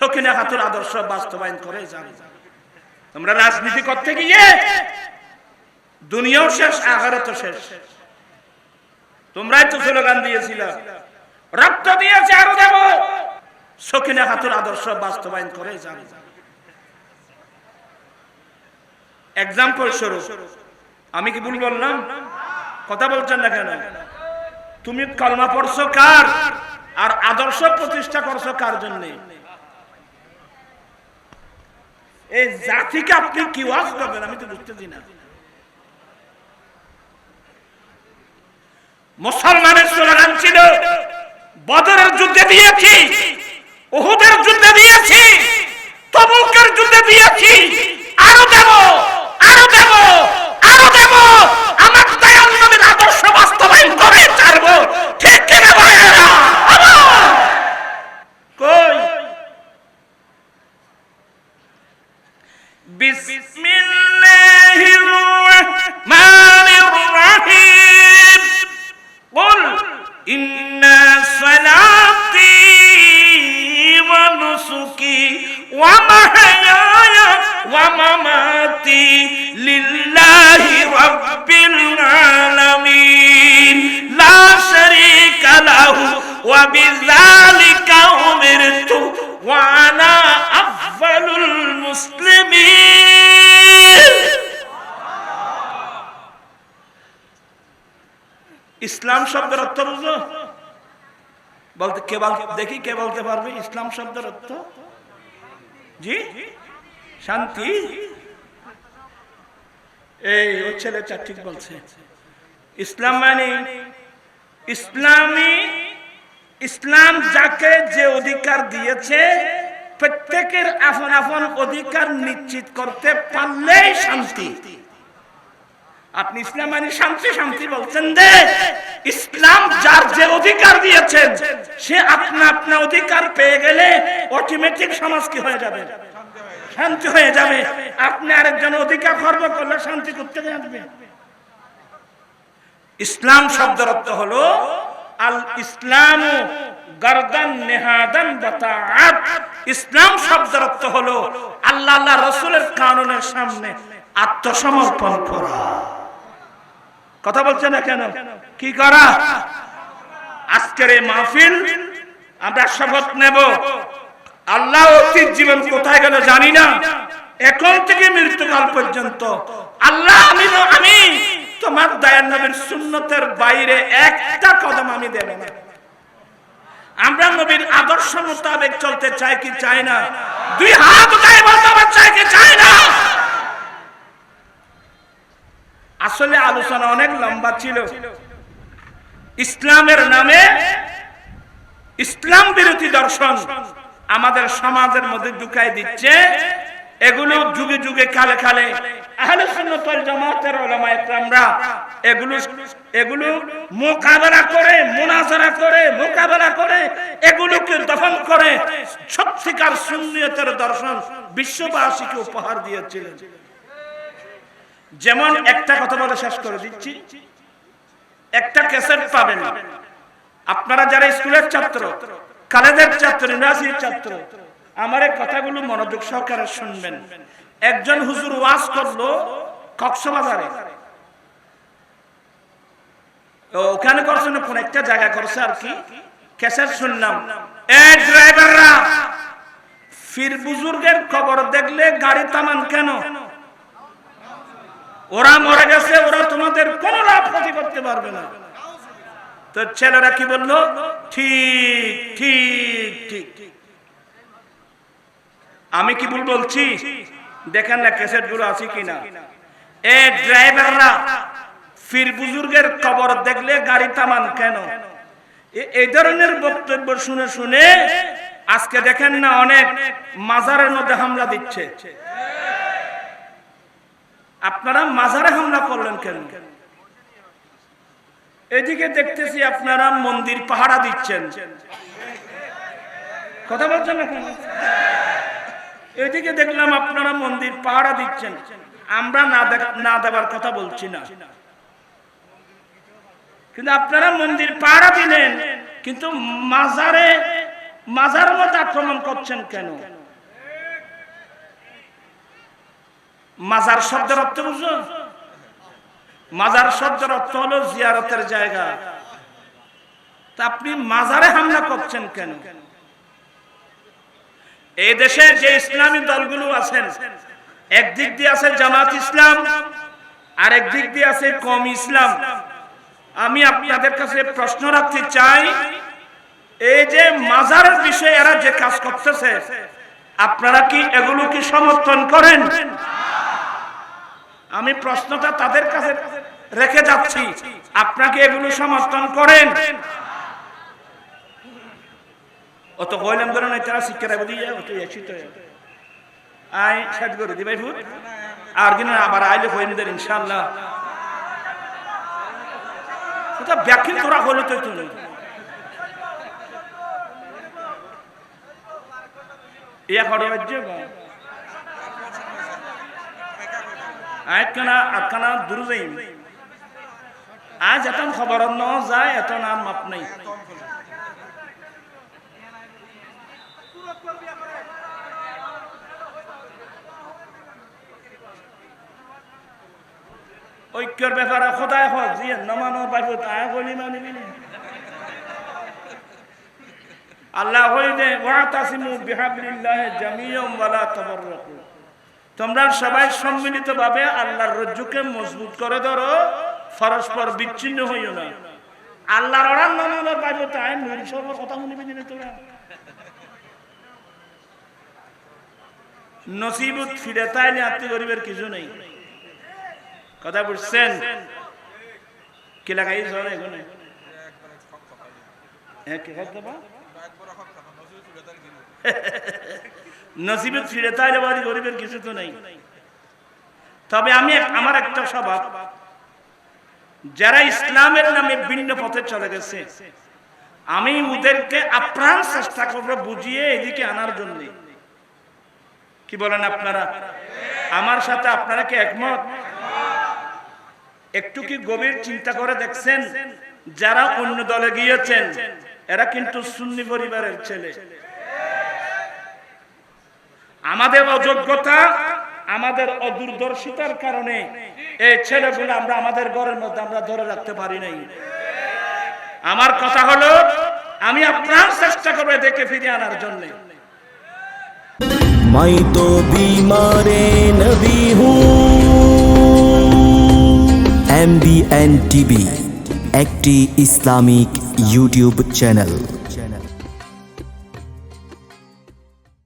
সকিনা খাতুর আদর্শ বাস্তবায়ন করে যাবে তোমরা রাজনীতি করতে গিয়ে দুনিয়াও শেষ আগারও তো শেষ। তোমরাই তো স্লোগান দিয়েছিল, রক্ত দিয়েছে আরও দেব। সকিনা খাতুর আদর্শ বাস্তবায়ন করে যাবে এক্সাম্পল স্বরূপ, আমি কি ভুল বললাম? কথা বলছেন না কেন? তুমি কলমা পড়ছো কার? আর আদর্শ প্রতিষ্ঠা করছ কার জন্য? এই জাতিকে আপনি কি ওয়াজ করবেন? আমি তো বুঝতেছি না। মুসলমানের স্লোগান ছিল, বদরের যুদ্ধে দিয়েছি ওহুদের যুদ্ধে দিয়েছি। بسم الله الرحمن الرحيم. قل إن صلاتي ونسكي ومحياي ومماتي لله رب العالمين. لا شريك له وبذلك أمرت وعلى ইসলাম শব্দের অর্থ বুঝো? বলতে কেবল দেখি কে বলতে পারবে? ইসলাম শব্দের অর্থ? জি? শান্তি? এই, ও ছেলেটা ঠিক বলছে। ইসলাম মানে ইসলামী ইসলাম যাকে যে অধিকার দিয়েছে, প্রত্যেকের আপন আপন অধিকার নিশ্চিত করতে পারলেই শান্তি। আপনি ইসলাম মানে শান্তি শান্তি বলছেন দে ইসলাম যার যে অধিকার দিয়েছেন, সে আপনা আপনা অধিকার পেয়ে গেলে অটোমেটিক সমাজ কি হয়ে যাবে? শান্তি হয়ে যাবে। আপনি আরেকজন অধিকার খর্ব করলে শান্তি করতে আসবে? ইসলাম শব্দের অর্থ হলো, আল ইসলাম গরদান নেহাদান বাতাআত। ইসলাম শব্দের অর্থ হলো, আল্লাহ আল্লাহ রসুলের কানুনের সামনে আত্মসমর্পণ করা। কথা বলছে না কেন? কি করা? আজকের এই মাহফিল আমরা শপথ নেব। আল্লাহ অতীত জীবন কোথায় গেল জানি না। এখন থেকে মৃত্যুকাল পর্যন্ত আল্লাহ আমি আমি তোমার দয়ার নবীর সুন্নতের বাইরে একটা কদম আমি দেব না। আমরা নবীর আদর্শ মোতাবেক চলতে চাই কি চাই না? দুই হাত উঠাই বলতে চাই কি চাই না? আসলে আলোচনা অনেক লম্বা ছিল। ইসলামের নামে ইসলাম বিরোধী দর্শন আমাদের সমাজের মধ্যে ঢুকাই দিচ্ছে। এগুলো যুগে যুগে কালে কালে মোকাবেলা করে করে, মোকাবেলা করে, এগুলোকে দফন করে দর্শন বিশ্ববাসীকে উপহার দিয়েছিলেন। যেমন একটা কথা বলে শেষ করে দিচ্ছি। একটা ক্যাসেট পাবেন। আপনারা যারা স্কুলের ছাত্র কলেজের ছাত্র ইউনিভার্সিটির ছাত্র, আমার এই কথাগুলো মনোযোগ সহকারে শুনবেন। একজন হুজুর ওয়াজ করল কক্সবাজারে। ওখানে করছে না কোন একটা জায়গা করছে আর কি? ক্যাসেট শুনলাম। এ ড্রাইভাররা ফির বুজুর্গের খবর দেখলে গাড়ি থামান কেন? ওরা মরে গেছে, ওরা তোমাদের কোন লাভ ক্ষতি করতে পারবে না। তো ছেলেরা কি বলল? ঠিক ঠিক ঠিক আমি কি ভুল বলছি? দেখেন না ক্যাসেটগুলো আছে কিনা। এ ড্রাইভাররা, ফির বুজুর্গের কবর দেখলে গাড়ি থামান কেন? এই ধরনের বক্তব্য শুনে শুনে আজকে দেখেন না অনেক মাজারের মধ্যে হামলা দিচ্ছে। আপনারা মাজারে হামলা করলেন কেন? এদিকে দেখতেছি আপনারা মন্দির পাহারা দিচ্ছেন। কথা বলছেন এদিকে দেখলাম আপনারা মন্দির পাহারা দিচ্ছেন। আমরা না না দেওয়ার কথা বলছি না। কিন্তু আপনারা মন্দির পাহারা দিলেন, কিন্তু মাজারে মাজার মতো আক্রমণ করছেন কেন? মাজার শব্দের অর্থ বুঝো মাজার শব্দের অর্থ হলো জিয়ারতের জায়গা। তা আপনি মাজারে হামলা করছেন কেন? এই দেশে যে ইসলামী দলগুলো আছেন, একদিক দিয়ে আছে জামাত ইসলাম আর একদিক দিয়ে আছে কম ইসলাম। আমি আপনাদের কাছে প্রশ্ন রাখতে চাই, এই যে মাজারের বিষয়ে এরা যে কাজ করতেছে, আপনারা কি এগুলো কি সমর্থন করেন? আমি প্রশ্নটা তাদের কাছে রেখে যাচ্ছি। আপনাকে এগুলো সমর্থন করেন। অত কইলাম ধরে নাই তারা শিক্ষা দিয়ে অত আই সাজ করে দিবাই ফুট আর কিনা আবার আইলে কইনি দের ইনশাআল্লাহ। ওটা ব্যাখ্যা তোরা হলো তো তুমি। ইয়া খড়ে বাজ্য আয়খানা আটখানা দূর যাই আজ এত খবর ন যায় এত নাম মাপ নাই। ঐক্যর ব্যাপারে খোদায় হক জিয়ে নমানো পাইব তাই বলি মানিবি আল্লাহ হইলে ওয়াতাসিমু বিহাবলিল্লাহি জামিয়াম ওয়ালা তোমরা সবাই সম্মিলিতভাবে আল্লাহর রজ্জুকে মজবুত করে ধরো পরস্পর বিচ্ছিন্ন হইও না। আল্লাহর পাইব তাই নুরি সব কথা তোরা। নসিবত ফিরে তাইলে আত্মীয় গরিবের কিছু নেই। কথা বুঝছেন কি লাগাই হ্যাঁ কি নসিবে ফিরে তাইলে বাড়ি গরিবের কিছু তো নেই। তবে আমি আমার একটা স্বভাব। যারা ইসলামের নামে ভিন্ন পথে চলে গেছে, আমি ওদেরকে আপ্রাণ চেষ্টা করব বুঝিয়ে এদিকে আনার জন্য। কি বলেন আপনারা? আমার সাথে আপনারা কি একমত? একটু কি গভীর চিন্তা করে দেখছেন? যারা অন্য দলে গিয়েছেন, এরা কিন্তু সুন্নি পরিবারের ছেলে। আমাদের অযোগ্যতা, আমাদের অদূরদর্শিতার কারণে এই ছেলেগুলো আমরা আমাদের ঘরের মধ্যে আমরা ধরে রাখতে পারি নাই। আমার কথা হলো, আমি আপনার চেষ্টা করব দেখে ফিরে আনার জন্য। মাই তো বিমারে নবী হু। এমবিএন টিভি, একটি ইসলামিক ইউটিউব চ্যানেল।